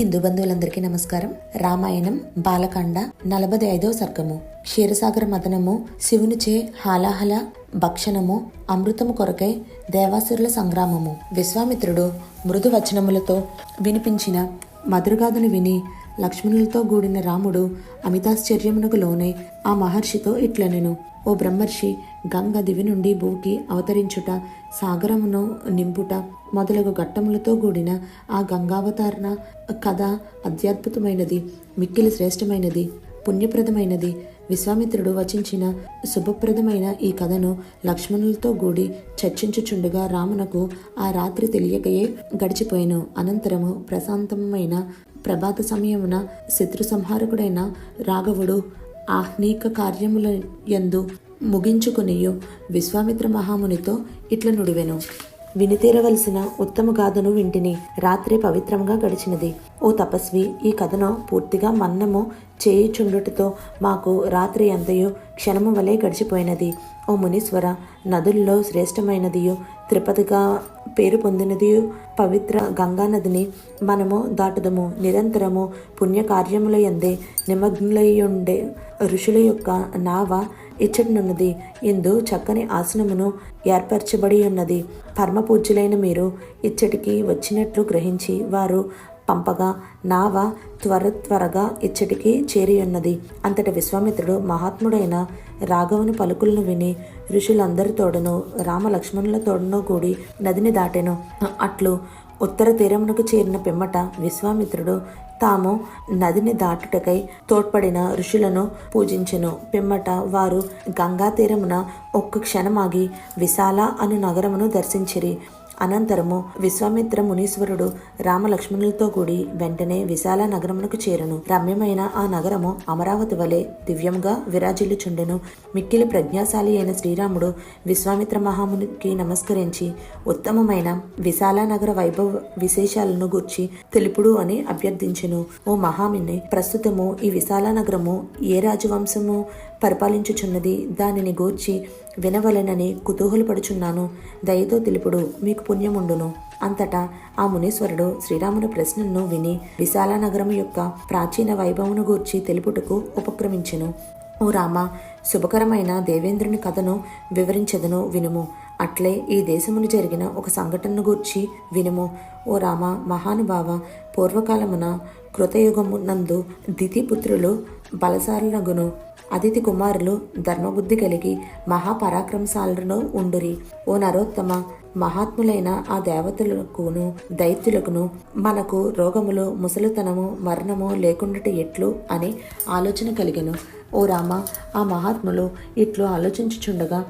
హిందూ బంధువులందరికీ నమస్కారం. రామాయణం బాలకాండ నలభై ఐదవ సర్గము. క్షీరసాగర మదనము శివునిచే హాలాహల భక్షణము అమృతము కొరకై దేవాసురుల సంగ్రామము. విశ్వామిత్రుడు మృదు వచనములతో వినిపించిన మధురగాథను విని లక్ష్మణులతో కూడిన రాముడు అమితాశ్చర్యమునకు లోనై ఆ మహర్షితో ఇట్లనెను. ఓ బ్రహ్మర్షి గంగ దివి నుండి భూకి అవతరించుట సాగరమును నింపుట మొదలగు ఘట్టములతో కూడిన ఆ గంగావతారణ కథ అత్యద్భుతమైనది మిక్కిలి శ్రేష్టమైనది పుణ్యప్రదమైనది. విశ్వామిత్రుడు వచించిన శుభప్రదమైన ఈ కథను లక్ష్మణులతో కూడి చర్చించుచుండగా రామునకు ఆ రాత్రి తెలియకయే గడిచిపోయాను. అనంతరము ప్రశాంతమైన ప్రభాత సమయమున శత్రు సంహారకుడైన రాఘవుడు ఆహ్నీక కార్యముల యందు ముగించుకునియు. విశ్వామిత్ర మహామునితో ఇట్ల నుడివెను. వినితీరవలసిన ఉత్తమ గాథను వింటిని. రాత్రి పవిత్రంగా గడిచినది. ఓ తపస్వి ఈ కథను పూర్తిగా మన్నము చేయుచుండుటతో మాకు రాత్రి అంతయు క్షణము వలె గడిచిపోయినది. ఓ మునీశ్వర నదుల్లో శ్రేష్టమైనదియు తిరుపతిగా పేరు పొందినదియు పవిత్ర గంగా నదిని మనము దాటుదము. నిరంతరము పుణ్యకార్యముల ఎందే నిమగ్నులయ్యుండే ఋషుల యొక్క నావ ఇచ్చటనున్నది ఇందు చక్కని ఆసనమును ఏర్పరచబడి ఉన్నది పరమపూజ్యులైన మీరు ఇచ్చటికి వచ్చినట్లు గ్రహించి వారు పంపగా నావ త్వర త్వరగా ఇచ్చటికి చేరి ఉన్నది అంతటి విశ్వామిత్రుడు మహాత్ముడైన రాఘవుని పలుకులను విని ఋషులందరితోడను రామ రామలక్ష్మణుల తోడను కూడి నదిని దాటెను. అట్లు ఉత్తర తీరమునకు చేరిన పిమ్మట విశ్వామిత్రుడు తాము నదిని దాటుటకై తోడ్పడిన ఋషులను పూజించెను. పిమ్మట వారు గంగా తీరమున ఒక్క క్షణమాగి విశాల అను నగరమును దర్శించిరి. అనంతరము విశ్వామిత్ర మునీశ్వరుడు రామలక్ష్మణులతో కూడి వెంటనే విశాల నగరమునకు చేరును. రమ్యమైన ఆ నగరము అమరావతి వలె దివ్యంగా విరాజిల్లుచుండెను. మిక్కిలి ప్రజ్ఞాశాలి అయిన శ్రీరాముడు విశ్వామిత్ర మహామునికి నమస్కరించి ఉత్తమమైన విశాల నగర వైభవ విశేషాలను గూర్చి తెలుపుడు అని అభ్యర్థించెను. ఓ మహాముని ప్రస్తుతము ఈ విశాల నగరము ఏ రాజవంశము పరిపాలించుచున్నది. దానిని గూర్చి వినవలెనని కుతూహలపడుచున్నాను దయతో తెలుపుడు మీకు పుణ్యముండును. అంతటా ఆ మునీశ్వరుడు శ్రీరాముని ప్రశ్నను విని విశాల నగరం యొక్క ప్రాచీన వైభవమును గూర్చి తెలుపుటకు ఉపక్రమించెను. ఓ రామ శుభకరమైన దేవేంద్రుని కథను వివరించదను వినుము. అట్లే ఈ దేశమును జరిగిన ఒక సంఘటనను గూర్చి వినుము. ఓ రామ మహానుభావ పూర్వకాలమున కృతయుగమునందు దితిపుత్రులు బలసారులగును. అతిథి కుమారులు ధర్మబుద్ధి కలిగి మహాపరాక్రమశాలను ఉండురి. ఓ నరోత్తమ మహాత్ములైన ఆ దేవతలకును దైత్యులకును మనకు రోగములు ముసలితనము మరణము లేకుండా ఎట్లు అని ఆలోచన కలిగను. ఓ రామ ఆ మహాత్ములు ఇట్లు ఆలోచించుచుండగా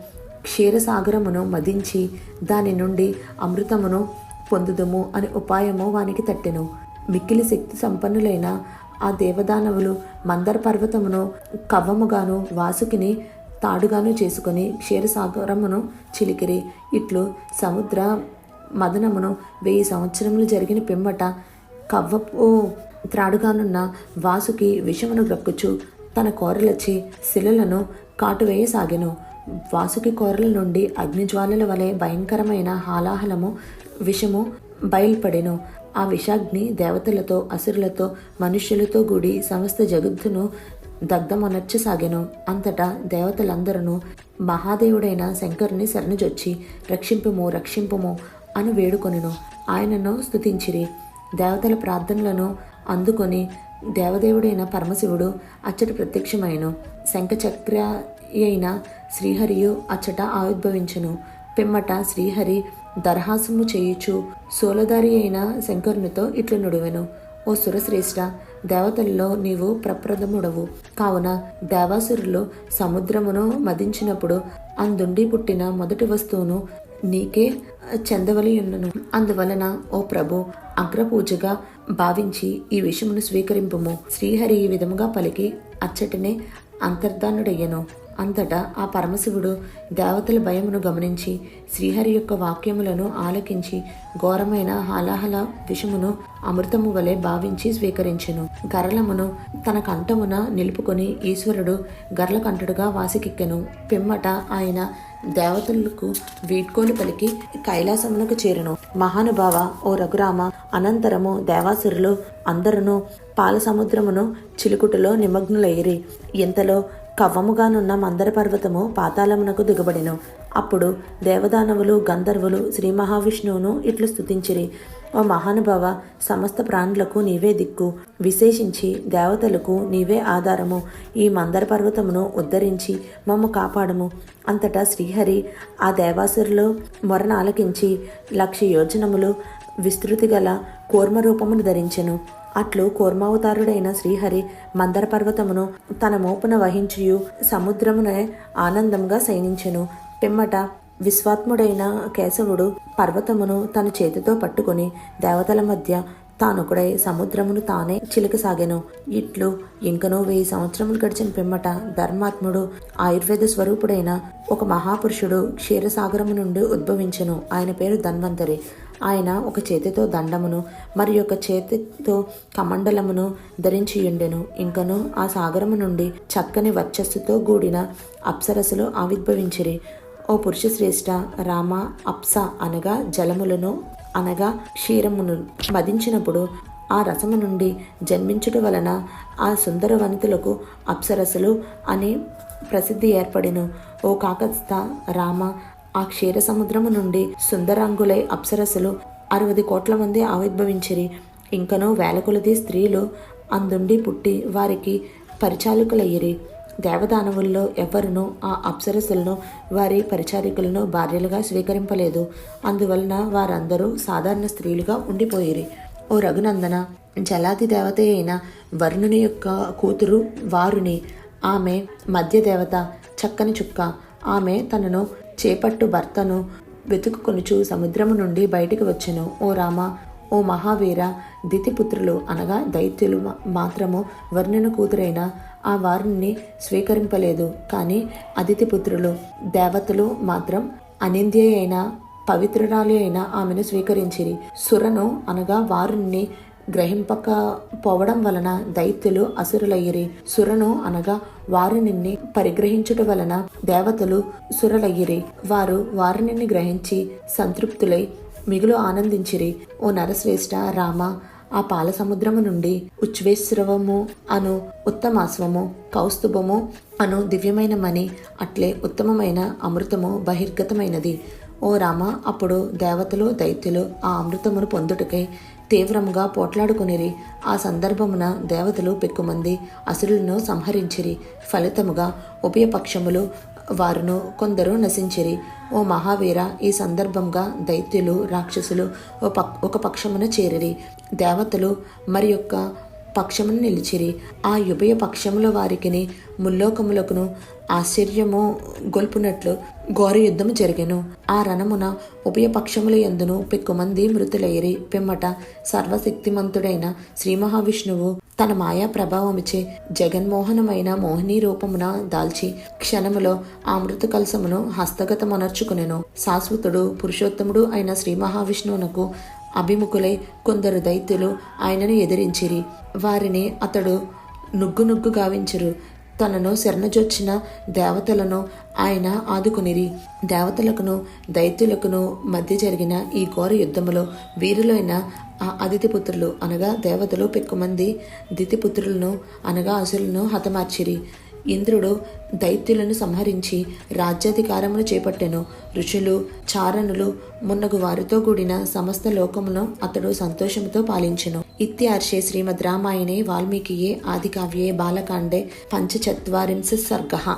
క్షీరసాగరమును మదించి దాని నుండి అమృతమును పొందుదము అని ఉపాయము వానికి తట్టెను. మిక్కిలి శక్తి సంపన్నులైన ఆ దేవదానవులు మందర పర్వతమును కవ్వముగాను వాసుకిని తాడుగాను చేసుకొని క్షీరసాగరమును చిలికిరి. ఇట్లు సముద్ర మదనమును వెయ్యి సంవత్సరములు జరిగిన పిమ్మట కవ్వపు త్రాడుగానున్న వాసుకి విషమును గ్రక్కుచు తన కోరలచి శిలలను కాటువేయసాగెను. వాసుకి కోరల నుండి అగ్నిజ్వాలల వలె భయంకరమైన హాలాహలము విషము బయల్పడెను. ఆ విషాగ్ని దేవతలతో అసురులతో మనుష్యులతో కూడి సమస్త జగత్తును దగ్ధమొనర్చసాగెను. అంతటా దేవతలందరూ మహాదేవుడైన శంకరుని శరణుజొచ్చి రక్షింపుము రక్షింపుము అని వేడుకొనెను. ఆయనను స్తుతించిరి. దేవతల ప్రార్థనలను అందుకొని దేవదేవుడైన పరమశివుడు అచ్చట ప్రత్యక్షమైను శంఖచక్ర అయిన శ్రీహరియు అచ్చట ఆవిర్భవించను. పిమ్మట శ్రీహరి దర్హాసము చేయుచు సోలదారి అయిన శంకరునితో ఇట్లు నుడివెను. ఓ సురశ్రేష్ఠ దేవతల్లో నీవు ప్రప్రథముడవు. కావున దేవాసురులు సముద్రమును మదించినప్పుడు అందుండి పుట్టిన మొదటి వస్తువును నీకే చెందవలియున్నను అందువలన ఓ ప్రభు అగ్రపూజగా భావించి ఈ విషయమును స్వీకరింపుము. శ్రీహరి ఈ విధముగా పలికి అచ్చటనే అంతర్ధానుడయ్యను. అంతటా ఆ పరమశివుడు దేవతల భయమును గమనించి శ్రీహరి యొక్క వాక్యములను ఆలకించి ఘోరమైన హాలాహల విషమును అమృతము వలె భావించి స్వీకరించెను. గరలమును తన కంఠమున నిలుపుకొని ఈశ్వరుడు గర్లకంఠుడుగా వాసికెక్కెను. పిమ్మట ఆయన దేవతలకు వీడ్కోలు పలికి కైలాసమునకు చేరును. మహానుభావ ఓ రఘురామ అనంతరము దేవాసురులు అందరును పాల సముద్రమును చిలుకుటలో నిమగ్నులయ్యిరి. ఇంతలో కవ్వముగానున్న మందర పర్వతము పాతాళమునకు దిగబడిను. అప్పుడు దేవదానవులు గంధర్వులు శ్రీ మహావిష్ణువును ఇట్లు స్థుతించిరి ఓ మహానుభావ సమస్త ప్రాణులకు నీవే దిక్కు. విశేషించి దేవతలకు నీవే ఆధారము. ఈ మందర పర్వతమును ఉద్ధరించి మమ్ము కాపాడము. అంతటా శ్రీహరి ఆ దేవాసురులు మొరను ఆలకించి లక్ష యోజనములు విస్తృతి గల కూర్మ రూపమును ధరించెను. అట్లు కూర్మావతారుడైన శ్రీహరి మందర పర్వతమును తన మోపున వహించియు సముద్రమునే ఆనందంగా శయనించెను. పిమ్మట విశ్వాత్ముడైన కేశవుడు పర్వతమును తన చేతితో పట్టుకుని దేవతల మధ్య తానొకడై సముద్రమును తానే చిలికసాగెను. ఇట్లు ఇంకనో వెయ్యి సంవత్సరములు గడిచిన పిమ్మట ధర్మాత్ముడు ఆయుర్వేద స్వరూపుడైన ఒక మహాపురుషుడు క్షీరసాగరము నుండి ఉద్భవించెను. ఆయన పేరు ధన్వంతరి. ఆయన ఒక చేతితో దండమును మరి ఒక చేతితో కమండలమును ధరించియుండెను ఇంకను ఆ సాగరము నుండి చక్కని వర్చస్సుతో కూడిన అప్సరసులు ఆవిర్భవించిరి. ఓ పురుష శ్రేష్ఠ రామ అప్స అనగా జలములను అనగా క్షీరమును మదించినప్పుడు ఆ రసము నుండి జన్మించుట వలన ఆ సుందర వనితులకు అప్సరసులు అని ప్రసిద్ధి ఏర్పడిను. ఓ కాకస్త రామ ఆ క్షీర సముద్రము నుండి సుందరాంగులై అప్సరసులు అరవది కోట్ల మంది ఆవిర్భవించిరి. ఇంకనూ వేల కొలది స్త్రీలు అందుండి పుట్టి వారికి పరిచాలకులయ్యిరి దేవదానవుల్లో ఎవ్వరునూ ఆ అప్సరసులను వారి పరిచారికులను భార్యలుగా స్వీకరింపలేదు. అందువలన వారందరూ సాధారణ స్త్రీలుగా ఉండిపోయిరి. ఓ రఘునందన జలాది దేవత అయిన వరుణుని యొక్క కూతురు వారుని ఆమె మధ్య దేవత చక్కని చుక్క. ఆమె తనను చేపట్టు భర్తను వెతుకుకొనుచు సముద్రము నుండి బయటికి వచ్చెను. ఓ రామ ఓ మహావీర దితిపుత్రులు అనగా దైత్యులు మాత్రము వర్ణన కూతురైన ఆ వారిని స్వీకరింపలేదు. కానీ అతిథిపుత్రులు దేవతలు మాత్రం అనింద్య అయిన పవిత్రురాలి అయిన ఆమెను స్వీకరించిరి. సురను అనగా వారిని గ్రహింపక పోవడం వలన దైత్యులు అసురులయ్యిరి సురను అనగా వారిని పరిగ్రహించుట వలన దేవతలు సురలయ్యిరి. వారు వారిని గ్రహించి సంతృప్తులై మిగులు ఆనందించిరి. ఓ నరశ్రేష్ఠ రామ ఆ పాల సముద్రము నుండి ఉచ్వేశ్రవము అను ఉత్తమాశ్వము కౌస్తుభము అను దివ్యమైన మణి అట్లే ఉత్తమమైన అమృతము బహిర్గతమైనది. ఓ రామ అప్పుడు దేవతలు దైత్యులు ఆ అమృతమును పొందుటకై తీవ్రముగా పోట్లాడుకునిరి. ఆ సందర్భమున దేవతలు పెక్కుమంది అసురులను సంహరించిరి. ఫలితముగా ఉభయపక్షములు వారును కొందరు నశించిరి. ఓ మహావీర ఈ సందర్భంగా దైత్యులు రాక్షసులు ఒక పక్షమున చేరిరి. దేవతలు మరి యొక్క పక్షమును నిలిచిరి. ఆ ఉభయ పక్షముల వారికిని ముల్లోకములకును ఆశ్చర్యము గొల్పునట్లు ఘోర యుద్ధము జరిగెను. ఆ రణమున ఉభయ పక్షముల ఎందును పెక్కుమంది మృతులయ్యిరి పిమ్మట సర్వశక్తిమంతుడైన శ్రీ మహావిష్ణువు తన మాయా ప్రభావముచే జగన్మోహనమైన మోహిని రూపమున దాల్చి క్షణములో ఆ మృత కలసమును హస్తగతమనర్చుకునెను. శాశ్వతుడు పురుషోత్తముడు అయిన శ్రీ మహావిష్ణువునకు అభిముఖులై కొందరు దైత్యులు ఆయనను ఎదిరించిరి. వారిని అతడు నుగ్గు నుగ్గు గావించరు. తనను శరణజొచ్చిన దేవతలను ఆయన ఆదుకునిరి. దేవతలకును దైత్యులకును మధ్య జరిగిన ఈ ఘోర యుద్ధములో వీరులైన ఆ అదితిపుత్రులు అనగా దేవతలు పెక్కుమంది దితిపుత్రులను అనగా అసులను హతమార్చిరి. ఇంద్రుడు దైత్యులను సంహరించి రాజ్యాధికారమును చేపట్టెను. ఋషులు చారణులు మున్నగు వారితో కూడిన సమస్త లోకమును అతడు సంతోషముతో పాలించెను. ఇత్యార్షే శ్రీమద్ రామాయణే వాల్మీకియే ఆదికావ్యే బాలకాండే పంచచత్వారింశ సర్గ.